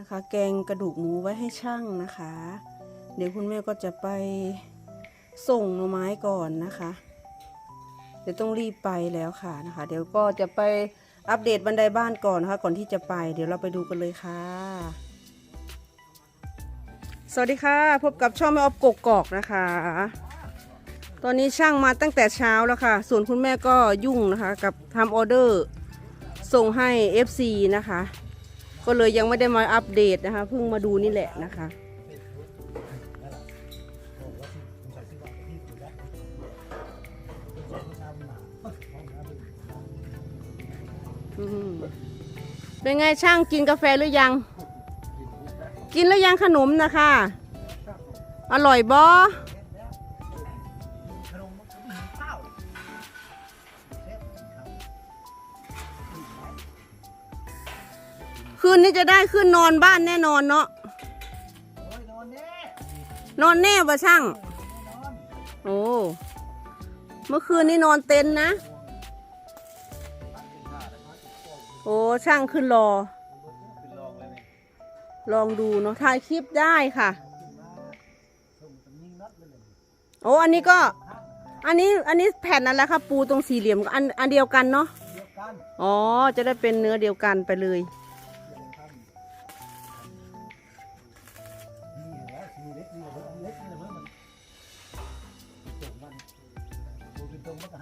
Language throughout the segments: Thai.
นะคะ แกงกระดูกหมูไว้ให้ช่างนะคะ เดี๋ยวคุณแม่ก็จะไปส่งหน่อไม้ก่อนนะคะ เดี๋ยวต้องรีบไปแล้วค่ะนะคะ เดี๋ยวก็จะไปอัปเดตบันไดบ้านก่อนนะคะ ก่อนที่จะไป เดี๋ยวเราไปดูกันเลยค่ะ สวัสดีค่ะ พบกับช่องแม่ออฟกกกอกนะคะ ตอนนี้ช่างมาตั้งแต่เช้าแล้วค่ะ ส่วนคุณแม่ก็ยุ่งนะคะ กับทำออเดอร์ส่งให้ FC นะคะ ก็เลยยังไม่ได้มาอัปเดตนะคะ เพิ่งมาดูนี่แหละนะคะ เป็นไงช่างกินกาแฟหรือยัง กินแล้วยังขนมนะคะ อร่อยบอ คืนนี้จะได้ขึ้นนอนบ้านแน่นอนเนาะนอนแน่ปะช่าง โอ้ เมื่อคืนนี้นอนเต็นนะ โอ้ ช่างขึ้นรอ ลองดูเนาะ ถ่ายคลิปได้ค่ะ โอ้ อันนี้ก็ อันนี้ อันนี้แผ่นอะไรคะปูตรงสี่เหลี่ยม อัน อันเดียวกันเนาะ อ๋อ จะได้เป็นเนื้อเดียวกันไปเลย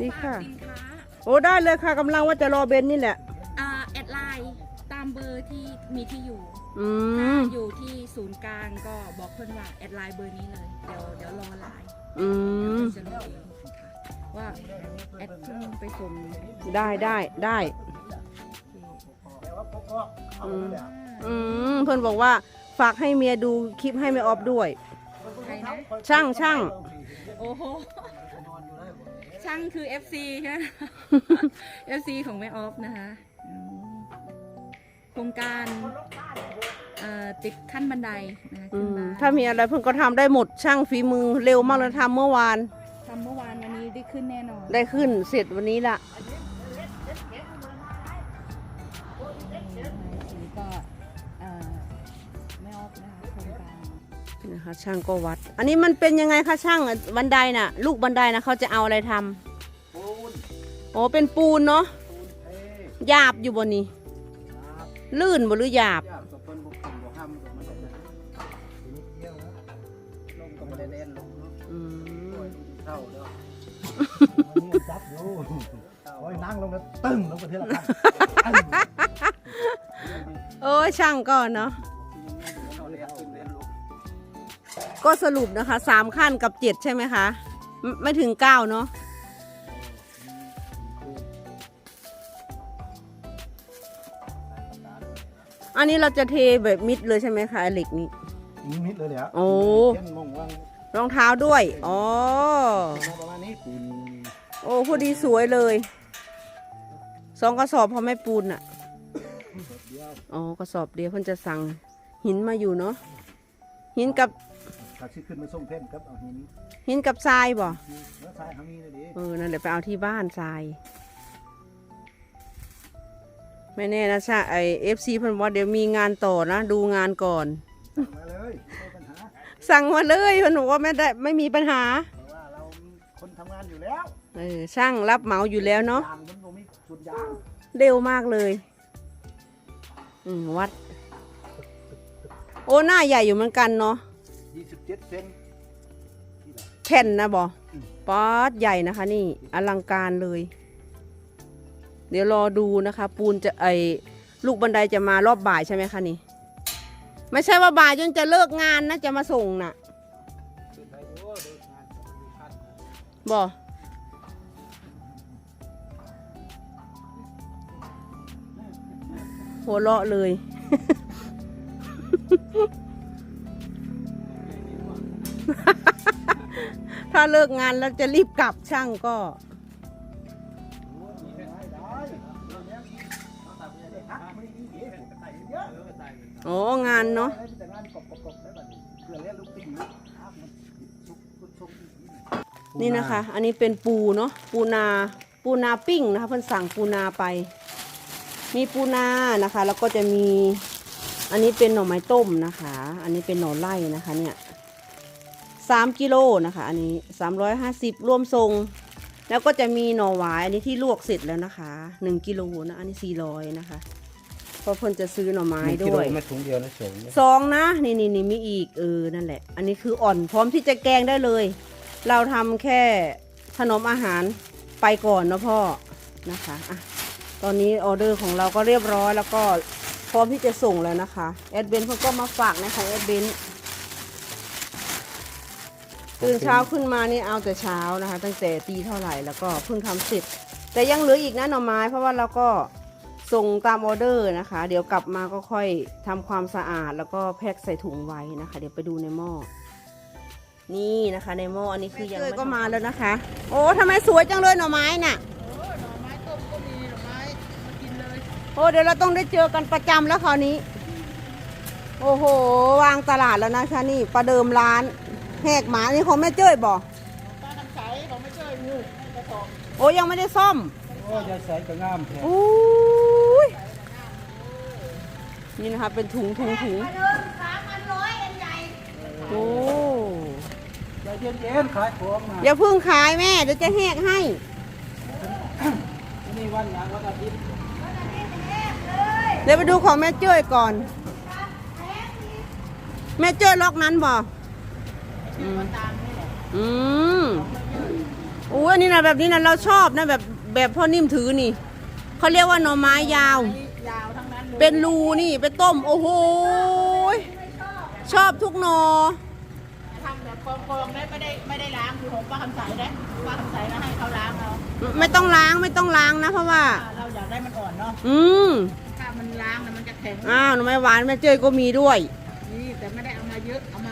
นี่ค่ะสินค้าโอ้ได้เลยค่ะกำลังว่าจะรอเบนนี่แหละ อ่าแอดไลน์ตามเบอร์ที่มีที่อยู่อืถ้ามอยู่ที่ศูนย์กลางก็บอกเพื่อนว่าแอดไลน์เบอร์นี้เลย เดี๋ยวเดี๋ยวรอไลน์อืมจะรู้เองค่ะว่าแอดเพิ่งไปส่งได้ได้ได้อืมอืมเพื่อนบอกว่าฝากให้เมียดูคลิปให้แม่ออฟด้วย ใครนะ ช่างช่างโอ้โห ช่างคือ FC ใช่ไหม FC ของแม่ออฟนะคะอืมโครงการเอ่อติดขั้นบันไดนะคะอืขึ้นมมาถ้ามีอะไรเพื่อนก็ทำได้หมดช่างฝีมือเร็วมากเลยทำเมื่อวาน ทำเมื่อวานวันนี้ได้ขึ้นแน่นอน ได้ขึ้นเสร็จวันนี้ละสีก็ นะคะ ช่างก็วัด อันนี้มันเป็นยังไงคะช่างบันไดน่ะ ลูกบันไดนะเขาจะเอาอะไรทำปูนโอ้เป็นปูนเนาะปูนเทหยาบอยู่บนนี้ครับลื่นบ่หรือหยาบยากกับเพิ่นบุกถึงบ่ห้ามกับมันจะนะทีนี้เที่ยวนะลงกับบ่ได้เล่นลงเนาะอืมโอ้ยเท่าแล้วมันนี่จับอยู่โอ้ยนั่งลงแล้วตึ้งลงไปทีละขั้นโอ้ยช่างก็เนาะ ก็สรุปนะคะสามขั้นกับเจ็ดใช่ไหมคะไม่ไม่ถึงเก้าเนาะอันนี้เราจะเทแบบมิดเลยใช่ไหมคะไอ้เหล็กนี้นี่มิดเลยเหรอโอ้เล่นมองว่างรองเท้าด้วยอ๋อประมาณนี้ปูนโอ้พอดีสวยเลยสองกระสอบพอไม่ปูนอะเดียวอ๋อกระสอบเดียวเพิ่นจะสั่งหินมาอยู่เนาะหินกับ ถ้าชิขึ้นมาส่งเพ่นครับเอาหินหินกับทรายบ่แล้วทรายทางนี้เลยดิเออนั่นแหละไปเอาที่บ้านทรายไม่แน่นะชาไอเอฟซีเพิ่นบอกว่าเดี๋ยวมีงานต่อนะ ดูงานก่อน มาเลยไม่มีปัญหาสั่งมาเลยเพิ่นบอกว่าไม่ได้ไม่มีปัญหาเพราะว่าเราคนทำงานอยู่แล้วเออช่างรับเหมาอยู่แล้วเนาะยางมันบ่มีส่วนยางเร็วมากเลย อืมวัด โอ้หน้าใหญ่อยู่เหมือนกันเนาะ 27เซนแผ่นนะบอป๊อดใหญ่นะคะนี่อลังการเลย เดี๋ยวรอดูนะคะ ปูนจะไอลูกบันไดจะมารอบบ่ายใช่ไหมคะนี่ ไม่ใช่ว่าบ่ายจนจะเลิกงานนะจะมาส่งน่ะขึ้นไปโอ้เดินงานกับมันอยู่ขั้นนะบอหัวเราะเลย ถ้าเลิกงานแล้วจะรีบกลับช่างก็ โอ้งานเนาะนี่นะคะ อันนี้เป็นปูเนาะปูนาปูนาปิ้งนะคะเพิ่นสั่งปูนาไป มีปูนานะคะ แล้วก็จะมี อันนี้เป็นหน่อไม้ต้มนะคะ อันนี้เป็นหน่อไล่นะคะ เนี่ย สามกิโลนะคะ อันนี้สามร้อยห้าสิบรวมทรง แล้วก็จะมีหน่อหวายอันนี้ที่ลวกเสร็จแล้วนะคะหนึ่งกิโลนะอันนี้สี่ร้อยนะคะเพราะเพิ่นจะซื้อหน่อไม้ด้วยมาถุงเดียวนะสงสองนะนี่นี่นี่มีอีกเออนั่นแหละ อันนี้คืออ่อนพร้อมที่จะแกงได้เลย เราทำแค่ขนมอาหารไปก่อนเนาะพ่อนะคะอะตอนนี้ออเดอร์ของเราก็เรียบร้อยแล้วก็พร้อมที่จะส่งแล้วนะคะแอดเบนเขาก็มาฝากในของแอดเบน ตื่นเช้าขึ้นมานี่เอาแต่เช้านะคะ ตั้งแต่ตีเท่าไหร่แล้วก็เพิ่งทำเสร็จ แต่ยังเหลืออีกนะหน่อไม้ เพราะว่าเราก็ส่งตามออเดอร์นะคะ เดี๋ยวกลับมาก็ค่อยทำความสะอาดแล้วก็แพ็คใส่ถุงไว้นะคะ เดี๋ยวไปดูในหม้อนี่นะคะในหม้ออันนี้คือยังก็มาแล้วนะคะ โอ้ทำไมสวยจังเลยหน่อไม้น่ะหน่อไม้ต้มก็มีหน่อไม้มากินเลย โอ้เดี๋ยวเราต้องได้เจอกันประจำแล้วคราวนี้ โอ้โห วางตลาดแล้วนะคะนี่ประเดิมร้าน แหกหมานี่ของแม่เจ้ยบอกป้าทำใสของไม่เจ้ยงูกระสอบโอ้ยังไม่ได้ซ่อม โอ้ยายใส่ก็งามแท้โอ้ยนี่นะคะเป็นถุงถุงถุงโอ้ยายเย็นๆขายของมาอย่าเพิ่งขายแม่เดี๋ยวจะแหกให้ นี่วันหยังวันอาทิตย์เดี๋ยวไปดูของแม่เจ้ยก่อน แม่เจ้ยล็อกนั้นบ่ อืมตามนี่แหละอืมโอ้ยอันนี่นะแบบนี้นะเราชอบนะแบบแบบพ่อนิ่มถือนี่เขาเรียกว่าหน่อไม้ยาว ยาวทั้งนั้นเลยเป็นรูนี่ไปต้ม โอ้โหยชอบทุกหนอ ทำแบบกองๆได้ไม่ได้ไม่ได้ล้างคือของป้าคำใสได้ป้าคำใสนะให้เขาล้างเอาไม่ต้องล้างไม่ต้องล้างนะเพราะว่าเราอยากได้มันอ่อนเนาะอืมถ้ามันล้างนะมันจะแข็งอ้าวหน่อไม้หวานแม่เจ้ยก็มีด้วย นี่แต่ไม่ได้เอามาเยอะเอามาชิมนะ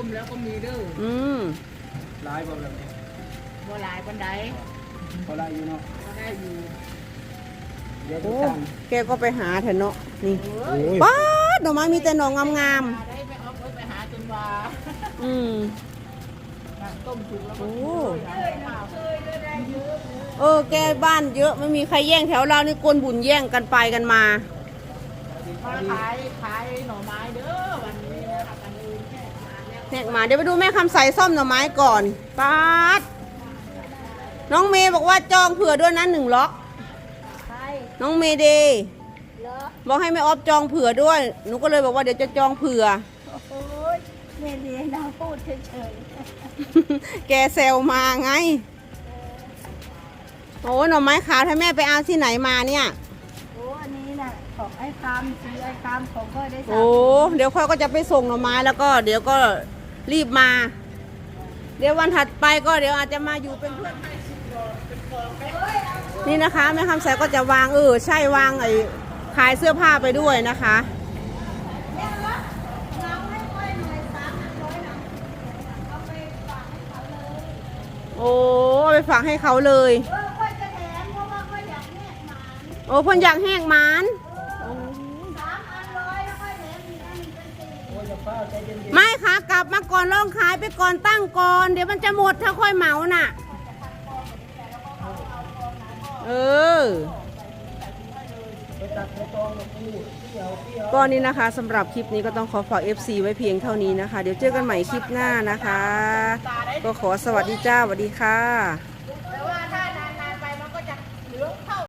ต้มแล้วก็มีเด้ออืมหลายบ่แบบนี้บัวลายปันไดพอหลายอยู่เนาะก็ได้อยู่เดี๋ยวจะโอ้สั่งแกก็ไปหาเถอะเนาะนี่โอ้ยป้าดหน่อไม้มีแต่หน่องามมาได้ไปเอาไปไปหาจนว่าๆอืมน่ะต้มถูกแล้วก็โอ้เลยข้าวเออ แกบ้านเยอะไม่มีใครแย่งแถวเรานี่กวนบุญแย่งกันไปกันมามาขายขายหน่อไม้เด้อวัน แล้วแหกมาเดี๋ยวไปดูแม่คำใสซ่อมหน่อไม้ก่อนป๊าดน้องเมย์บอกว่าจองเผื่อด้วยนะหนึ่งล็อก ใช่น้องเมย์เดย์เหรอบอกให้แม่ออฟจองเผื่อด้วยหนูก็เลยบอกว่าเดี๋ยวจะจองเผื่อ โอ้ยเรียนเรียนเราพูดเฉยแกเซลมาไง โอ้หน่อไม้ขาวถ้าแม่ไปเอาที่ไหนมาเนี่ย ๆโอ้อันนี้น่ะของไอ้คำซื้อไอ้คำของก็ได้สั่โอ้เดี๋ยวค่อยก็จะไปส่งหน่อไม้แล้วก็เดี๋ยวก็ รีบมา เดี๋ยววันถัดไปก็เดี๋ยวอาจจะมาอยู่เป็นเพื่อนให้นี่นะคะแม่คำใสก็จะวางเออใช่วางไอ้ขายเสื้อผ้าไปด้วยนะคะโอ้เอาไปฝากให้เขาเลยเออค่อยจะแถมเพราะว่าค่อยอยากแยกหมาโอ้เพ่นอยากแหกหมานสามอั นร้อยแล้วค่ะกลับมาก่อนลองขายไปก่อนตั้งก่อน เดี๋ยวมันจะหมดถ้าค่อยเหมาน่ะ เออๆไปตัดไปตองกับกูเกี่ยวเกี่ยวก็นี่นะคะสำหรับคลิปนี้ก็ต้องขอฝาก FC ไว้เพียงเท่านี้นะคะ เดี๋ยวเจอกันใหม่คลิปหน้านะคะ ก็ขอสวัสดีจ้าสวัสดีค่ะ